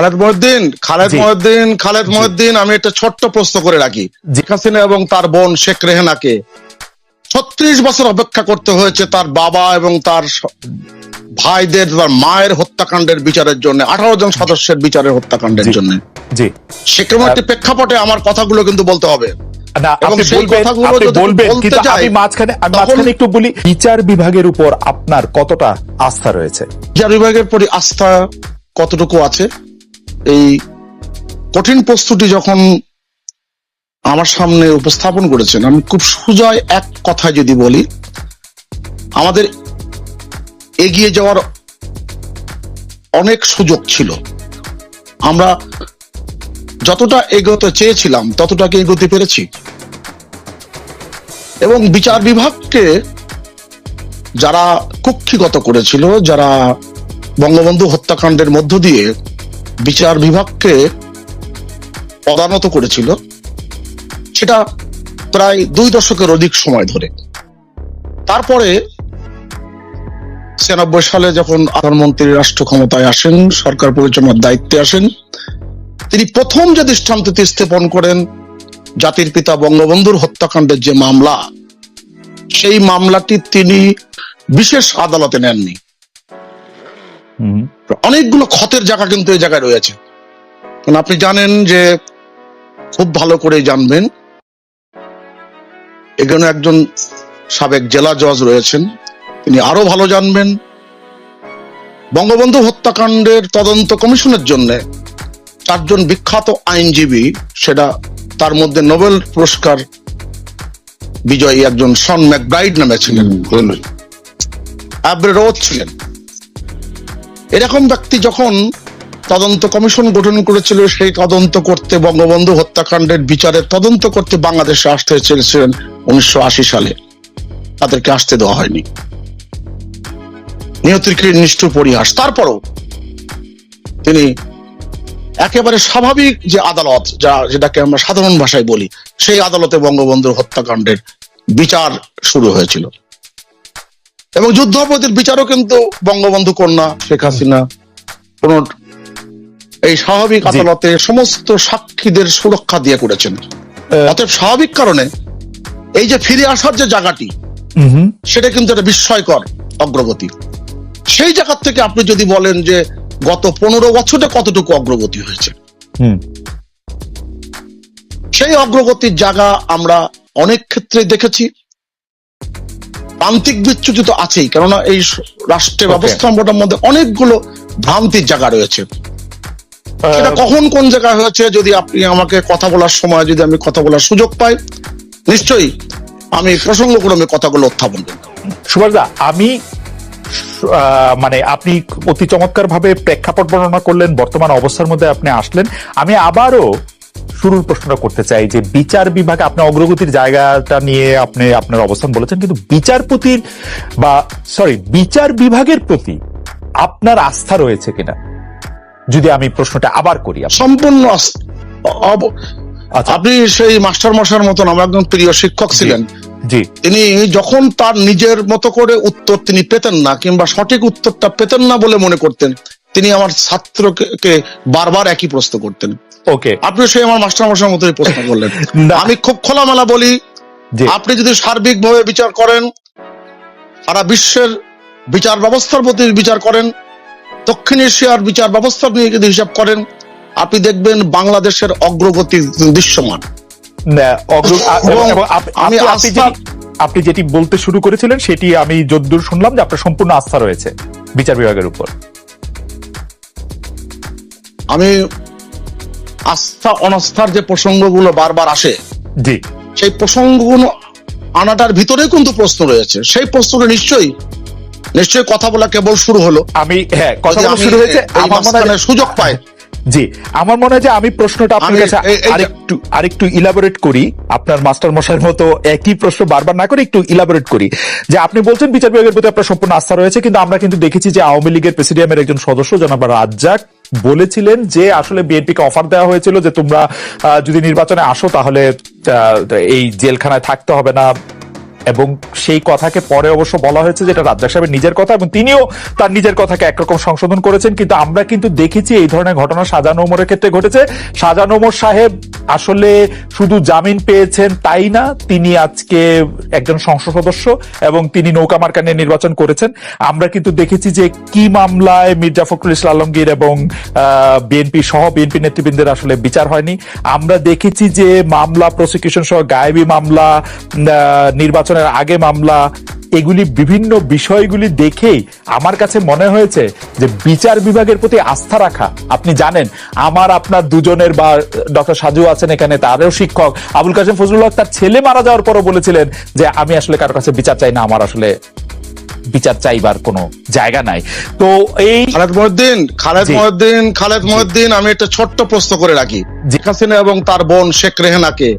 খালেদ মহিউদ্দিন খালেদ। মহিউদ্দিন খালেদ মহিউদ্দিন আমি একটা ছোট্ট প্রশ্ন করে রাখি। শেখ হাসিনা এবং তার বোন শেখ রেহেনাকে ছত্রিশ বছর অপেক্ষা করতে হয়েছে তার বাবা এবং তার ভাইদের তার মায়ের হত্যাকাণ্ডের বিচারের জন্য আঠারো জন সদস্যের বিচারের হত্যাকাণ্ডের জন্য। জি। সেরকম একটি প্রেক্ষাপটে আমার কথাগুলো কিন্তু বলতে হবে। বিচার বিভাগের উপর আপনার কতটা আস্থা রয়েছে? বিচার বিভাগের প্রতি আস্থা কতটুকু আছে? এই কঠিন প্রস্তুতি যখন আমার সামনে উপস্থাপন করেছেন, আমি খুব সুজয় এক কথায় যদি বলি, আমাদের এগিয়ে যাওয়ার অনেক সুযোগ ছিল। আমরা যতটা এগোতে চেয়েছিলাম, ততটাকে এগোতে পেরেছি। এবং বিচার বিভাগকে যারা কুক্ষিগত করেছিল, যারা বঙ্গবন্ধু হত্যাকাণ্ডের মধ্য দিয়ে বিচার বিভাগকে পদানত করেছিল, সেটা প্রায় দুই দশকের অধিক সময় ধরে। তারপরে ছিয়ানব্বই সালে যখন প্রধানমন্ত্রী রাষ্ট্র ক্ষমতায় আসেন, সরকার পরিচালনার দায়িত্বে আসেন, তিনি প্রথম যে দৃষ্টান্তটি স্থাপন করেন, জাতির পিতা বঙ্গবন্ধুর হত্যাকাণ্ডের যে মামলা, সেই মামলাটি তিনি বিশেষ আদালতে নেননি। অনেকগুলো ক্ষতের জায়গা কিন্তু এই জায়গায় রয়েছে। কারণ আপনি জানেন যে খুব ভালো করে জানবেন এখানে একজন সাবেক জেলা জজ রয়েছেন তিনি আরও ভালো জানবেন। বঙ্গবন্ধু হত্যাকাণ্ডের তদন্ত কমিশনের জন্য চারজন বিখ্যাত আইনজীবী সেটা তার মধ্যে নোবেল পুরস্কার বিজয়ী একজন সন ম্যাকব্রাইড নামে ছিলেন। অ্যাব্রে রোজ ছিলেন। এরকম ব্যক্তি যখন তদন্ত কমিশন গঠন করেছিল, সেই তদন্ত করতে বঙ্গবন্ধু হত্যাকাণ্ডের বিচারের তদন্ত করতে বাংলাদেশে আসতে চেয়েছিলেন উনিশশো আশি সালে। তাদেরকে আসতে দেওয়া হয়নি। নিয়তির নিষ্ঠুর পরিহাস? তারপরও তিনি একেবারে স্বাভাবিক যে আদালত, যা যেটাকে আমরা সাধারণ ভাষায় বলি, সেই আদালতে বঙ্গবন্ধুর হত্যাকাণ্ডের বিচার শুরু হয়েছিল। এবং যুদ্ধাপরাধীর বিচারও কিন্তু বঙ্গবন্ধু কন্যা শেখ হাসিনা কোন এই স্বাভাবিক আদালতে সমস্ত সাক্ষীদের সুরক্ষা দিয়ে করেছেন। অতএব স্বাভাবিক কারণে এই যে ফিরে আসার যে জায়গাটি সেটা কিন্তু একটা বিস্ময়কর অগ্রগতি। সেই জায়গার থেকে আপনি যদি বলেন যে গত পনেরো বছরে কতটুকু অগ্রগতি হয়েছে? হুম, সেই অগ্রগতির জায়গা আমরা অনেক ক্ষেত্রে দেখেছি। প্রান্তিক বিচ্যুতি তো আছেই কেননা এই রাষ্ট্রের. ব্যবস্থাপনার মধ্যে অনেকগুলো ভ্রান্তির জায়গা রয়েছে। সেটা কখন কোন জায়গায় হয়েছে যদি আপনি আমাকে কথা বলার সময় যদি আমি কথা বলার সুযোগ পাই নিশ্চয়ই আমি প্রসঙ্গক্রমে কথাগুলো উত্থাপন করব। সুভাষদা আমি আহ, মানে আপনি অতি চমৎকার ভাবে প্রেক্ষাপট বর্ণনা করলেন বর্তমান অবস্থার মধ্যে আপনি আসলেন। আমি আবারও শুরুর প্রশ্নটা করতে চাই যে বিচার বিভাগে আপনার অগ্রগতির জায়গাটা নিয়ে আপনি আপনার অবস্থান বলেছেন কিন্তু বিচারপতির বা সরি বিচার বিভাগের প্রতি আপনার আস্থা রয়েছে কিনা? যদি আমি প্রশ্নটা আবার করি সম্পূর্ণ আচ্ছা। আপনি সেই মাস্টার মশার মতন আমার একজন প্রিয় শিক্ষক ছিলেন। জি। তিনি যখন তার নিজের মতো করে উত্তর তিনি পেতেন না কিংবা সঠিক উত্তরটা পেতেন না বলে মনে করতেন তিনি আমার ছাত্রকে বারবার একই প্রশ্ন করতেন। ওকে আপনি সেই আমার মাস্টার মশার মতোই প্রশ্ন করলেন। আমি খুব খোলামেলা বলি আপনি যদি সার্বিকভাবে বিচার করেন সারা বিশ্বের বিচার ব্যবস্থার প্রতি বিচার করেন দক্ষিণ এশিয়ার বিচার ব্যবস্থা নিয়ে যদি হিসাব করেন আপনি দেখবেন বাংলাদেশের অগ্রগতি দৃশ্যমান। আমি আপনি যেটি বলতে শুরু করেছিলেন সেটি আমি যদ্দূর শুনলাম যে আপনার সম্পূর্ণ আস্থা রয়েছে বিচার বিভাগের উপর। আমি আস্থা অনাস্থার যে প্রসঙ্গগুলো বারবার আসে জি। সেই প্রসঙ্গগুলো আনাটার ভিতরে কিন্তু প্রশ্ন রয়েছে। সেই প্রশ্নটা নিশ্চয়ই নিশ্চয়ই কথা বলা কেবল শুরু হলো। আমি হ্যাঁ কথা বলা শুরু হয়েছে আমার মনে হয় সুযোগ পাই। জি আমার মনে হয় যে আমি প্রশ্নটা আপনার কাছে আরেকটু আরেকটু ইলাবোরেট করি। আপনার মাস্টার মশাইয়ের মতো একই প্রশ্ন বারবার না করে একটু ইলাবোরেট করি। যে আপনি বলছেন বিচার বিভাগের প্রতি আপনার সম্পূর্ণ আস্থা রয়েছে কিন্তু আমরা কিন্তু দেখেছি যে আওয়ামী লীগের প্রেসিডিয়ামের একজন সদস্য জনাব রাজ্জাক বলেছিলেন যে আসলে বিএনপিকে অফার দেওয়া হয়েছিল যে তোমরা যদি নির্বাচনে আসো তাহলে এই জেলখানায় থাকতে হবে না। এবং সেই কথাকে পরে অবশ্য বলা হয়েছে যেটা রাজ্জাক সাহেবের নিজের কথা এবং তিনিও তার নিজের কথাকে একরকম সংশোধন করেছেন। কিন্তু আমরা কিন্তু দেখেছি এই ধরনের ঘটনা সাজানো ওমরের ক্ষেত্রে ঘটেছে। সাজানো ওমর সাহেব আসলে শুধু জামিন পেয়েছেন তাই না? তিনি আজকে একজন সংসদ সদস্য এবং তিনি নৌকা মার্কা নিয়ে নির্বাচন করেছেন। আমরা কিন্তু দেখেছি যে কি মামলায় মির্জা ফখরুল ইসলাম আলমগীর এবং বিএনপি সহ বিএনপি নেতৃবৃন্দের আসলে বিচার হয়নি। আমরা দেখেছি যে মামলা প্রসিকিউশন সহ গায়েবী মামলা আহ, নির্বাচনের আগে মামলা এগুলি বিভিন্ন বিষয়গুলি দেখেই আমার কাছে মনে হয়েছে যে বিচার বিভাগের প্রতি আস্থা রাখা। আপনি জানেন আমার আপনার দুজনের বা ডক্টর সাজু আছেন এখানে তারও শিক্ষক। আবুল কাসেম ফজলুল হক তার ছেলে মারা যাওয়ার পরও বলেছিলেন যে আমি আসলে কারও কাছে বিচার চাই না আমার আসলে বিচার চাইবার কোনো জায়গা নাই। তো এই খালেদ মহিউদ্দিন খালেদ জি। মহিউদ্দিন খালেদ মহিউদ্দিন আমি একটা ছোট্ট প্রশ্ন করে রাখি। শেখ হাসিনা এবং তার বোন শেখ রেহেনাকে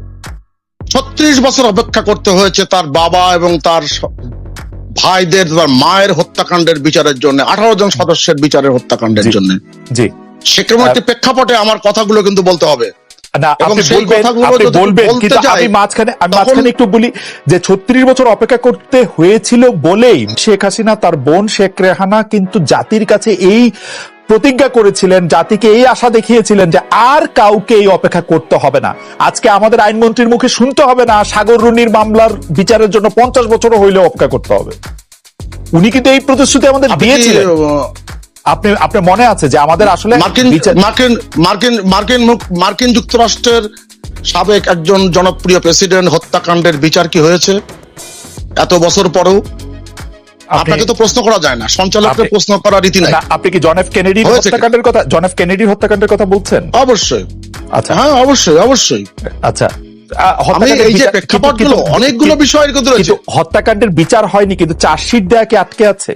ছত্রিশ বছর অপেক্ষা করতে হয়েছে তার বাবা এবং তার ভাইদের তার মায়ের হত্যাকাণ্ডের বিচারের জন্য আঠারো জন সদস্যের বিচারের হত্যাকাণ্ডের জন্য। জি। সেরকম একটি প্রেক্ষাপটে আমার কথাগুলো কিন্তু বলতে হবে। না এবং বলবেন কথাগুলো আপনি যদি বলবেন বলতে কিন্তু যাই, আমি মাঝখানে আমি মাঝখানে একটু বলি যে ছত্রিশ বছর অপেক্ষা করতে হয়েছিল বলেই শেখ হাসিনা তার বোন শেখ রেহানা কিন্তু জাতির কাছে এই প্রতিজ্ঞা করেছিলেন জাতিকে এই আশা দেখিয়েছিলেন যে আর কাউকে এই অপেক্ষা করতে হবে না। আজকে আমাদের আইনমন্ত্রীর মুখে শুনতে হবে না সাগর রুনির মামলার বিচারের জন্য পঞ্চাশ বছরও হইলেও অপেক্ষা করতে হবে। উনি কিন্তু এই প্রতিশ্রুতি আমাদের দিয়েছিলেন। আপনি আপনার মনে আছে যে আমাদের আসলে মার্কিন মার্কিন মার্কিন মার্কিন মার্কিন যুক্তরাষ্ট্রের সাবেক একজন জনপ্রিয় প্রেসিডেন্ট হত্যাকাণ্ডের বিচার কি হয়েছে? এত বছর পরেও আপনাকে তো প্রশ্ন করা যায় না। সঞ্চালককে প্রশ্ন করার রীতি নাই। আপনি কি জন এফ কেনেডির হত্যাকাণ্ডের কথা জন এফ কেনেডির হত্যাকাণ্ডের কথা বলছেন? অবশ্যই। আচ্ছা। হ্যাঁ অবশ্যই অবশ্যই। আচ্ছা। এই যে অনেকগুলো বিষয়ের কিন্তু রয়েছে। হত্যাকাণ্ডের বিচার হয়নি কিন্তু চার্জশিট দেয়া কি আটকে আছে?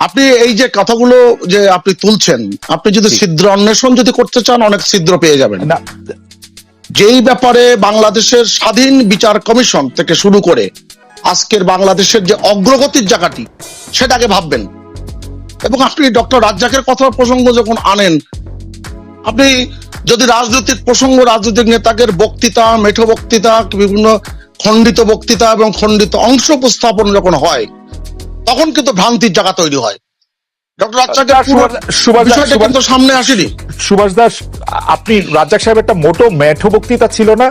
আপনি এই যে কথাগুলো যে আপনি তুলছেন আপনি যদি ছিদ্র অন্বেষণ যদি করতে চান অনেক ছিদ্র পেয়ে যাবেন। না। যেই ব্যাপারে বাংলাদেশের স্বাধীন বিচার কমিশন থেকে শুরু করে আজকের বাংলাদেশের যে অগ্রগতির জায়গাটি, সেটাকে ভাববেন। এবং আপনি ডক্টর রাজ্জাকের কথা প্রসঙ্গ যখন আনেন, আপনি যদি রাজনৈতিক প্রসঙ্গ, রাজনৈতিক নেতাদের বক্তৃতা, মেঠো বক্তৃতা, বিভিন্ন খণ্ডিত বক্তৃতা এবং খণ্ডিত অংশ উপস্থাপন যখন হয়, তখন কিন্তু ভ্রান্তির জায়গা তৈরি হয়। সামনে আসেনি। সুভাষ দাস আপনি রাজ্জাক সাহেব একটা মোটো মেঠো বক্তৃতা ছিল না?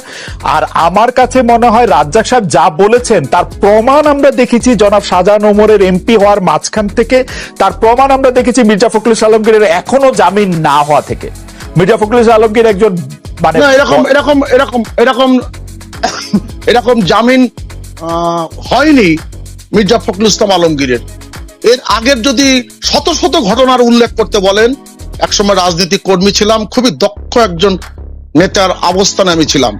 আর আমার কাছে মনে হয় রাজ্জাক সাহেব যা বলেছেন তার প্রমাণ আমরা দেখেছি জনাব শাহজাহান ওমরের এমপি হওয়ার মাঝখান থেকে। তার প্রমাণ আমরা দেখেছি মির্জা ফখরুল আলমগীরের এখনও জামিন না হওয়া থেকে। মির্জা ফখরুল আলমগীর একজন মানে এরকম এরকম এরকম এরকম এরকম জামিন হয়নি মির্জা ফখরুল ইসলাম আলমগীরের। এর আগের যদি শত শত ঘটনার উল্লেখ করতে বলেন একসময় রাজনৈতিক কর্মী ছিলাম খুবই দক্ষ একজন নেতার অবস্থানে আমি ছিলাম।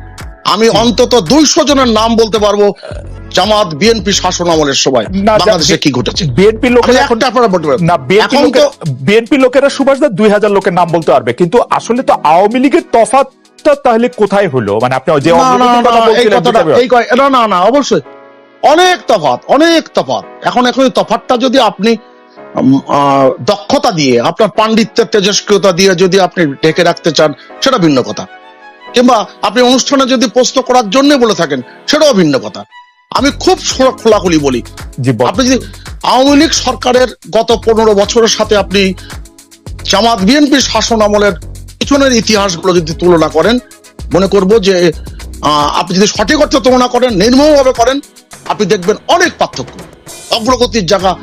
আমি অন্তত দুইশো জনের নাম বলতে পারব জামাত বিএনপি শাসন আমলের সময় বাংলাদেশে কি ঘটেছে? বিএনপি লোকেরা এখন আপনারা বলতে। না বিএনপি বিএনপি লোকেরা সুভাষ দা দুই হাজার লোকের নাম বলতে পারবে কিন্তু আসলে তো আওয়ামী লীগের তফাৎটা তাহলে কোথায় হলো? মানে আপনি যে না, না, না, এই কথাটা- এই না না না অবশ্যই। অনেক তফাৎ অনেক তফাৎ। এখন এখন এই তফাৎটা যদি আপনি দক্ষতা দিয়ে আপনার পাণ্ডিত্যের তেজস্ক্রিয়তা দিয়ে যদি আপনি ঢেকে রাখতে চান সেটা ভিন্ন কথা। কিংবা আপনি অনুষ্ঠানে যদি প্রশ্ন করার জন্য বলে থাকেন সেটাও ভিন্ন কথা। আমি খুব খোলাখুলি বলি আপনি যদি আওয়ামী লীগ সরকারের গত পনেরো বছরের সাথে আপনি জামাত বিএনপি শাসন আমলের পিছনের ইতিহাসগুলো যদি তুলনা করেন মনে করব যে আহ, আপনি যদি সঠিক অর্থে তুলনা করেন নির্মমভাবে করেন আপনি দেখবেন অনেক পার্থক্য। অগ্রগতির জায়গা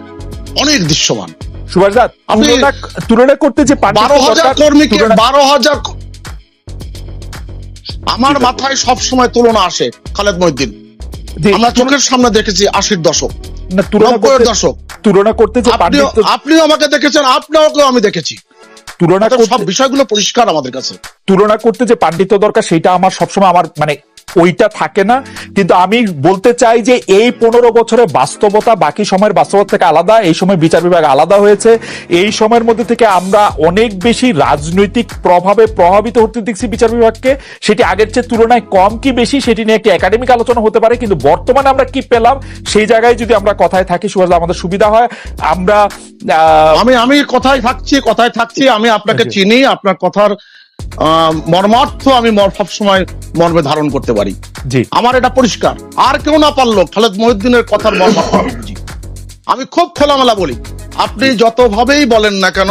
অনেক দৃশ্যমান। সুভাষ আপনি- তুলনা তুলনা করতে যে বারো হাজার কর্মীকে বারো হাজার আমার মাথায় সব সময় তুলনা আসে খালেদ আমরা চোখের সামনে দেখেছি আশির দশক। নব্বইয়ের দশক। তুলনা করতে যে আপনিও আমাকে দেখেছেন আপনাকেও আমি দেখেছি। তুলনা সব বিষয়গুলো পরিষ্কার আমাদের কাছে। তুলনা করতে যে পাণ্ডিত্য দরকার সেটা আমার সবসময় আমার মানে ওইটা থাকে না। কিন্তু আমি বলতে চাই যে এই পনেরো বছরের বাস্তবতা বাকি সময়ের বাস্তবতা থেকে আলাদা এই সময় বিচার বিভাগ আলাদা হয়েছে। এই সময়ের মধ্যে থেকে আমরা অনেক বেশি রাজনৈতিক প্রভাবে প্রভাবিত হতে দেখছি বিচার বিভাগকে। সেটি আগের চেয়ে তুলনায় কম কি বেশি সেটি নিয়ে একটি একাডেমিক আলোচনা হতে পারে কিন্তু বর্তমানে আমরা কি পেলাম সেই জায়গায় যদি আমরা কথায় থাকি সুভাষ আমাদের সুবিধা হয়। আমরা আহ, আমি আমি কথায় থাকছি কথায় থাকছি আমি আপনাকে চিনি আপনার কথার মর্মার্থ আমি মর- সবসময় মর্মে ধারণ করতে পারি। জি। আমার এটা পরিষ্কার। আর কেউ না পারল খালেদ মহিউদ্দিনের কথার মর্মার্থ। আমি বুঝি। আমি খুব খোলামেলা বলি। আপনি যতভাবেই বলেন না কেন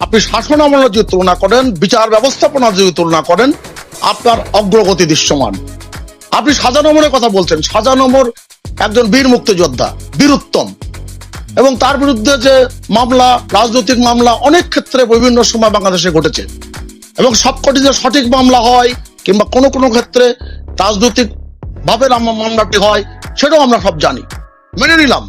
আপনি শাসন আমলের যদি তুলনা করেন বিচার ব্যবস্থাপনার যদি তুলনা করেন আপনার অগ্রগতি দৃশ্যমান। আপনি সাজা সাজানমরের কথা বলছেন। সাজানমর একজন বীর মুক্তিযোদ্ধা বীরুত্তম এবং তার বিরুদ্ধে যে মামলা রাজনৈতিক মামলা অনেক ক্ষেত্রে বিভিন্ন সময় বাংলাদেশে ঘটেছে। এবং সবকটি যে সঠিক মামলা হয়, কিংবা কোনো কোনো ক্ষেত্রে রাজনৈতিক ভাবে মামলাটি হয়, সেটাও আমরা সব জানি। মেনে নিলাম।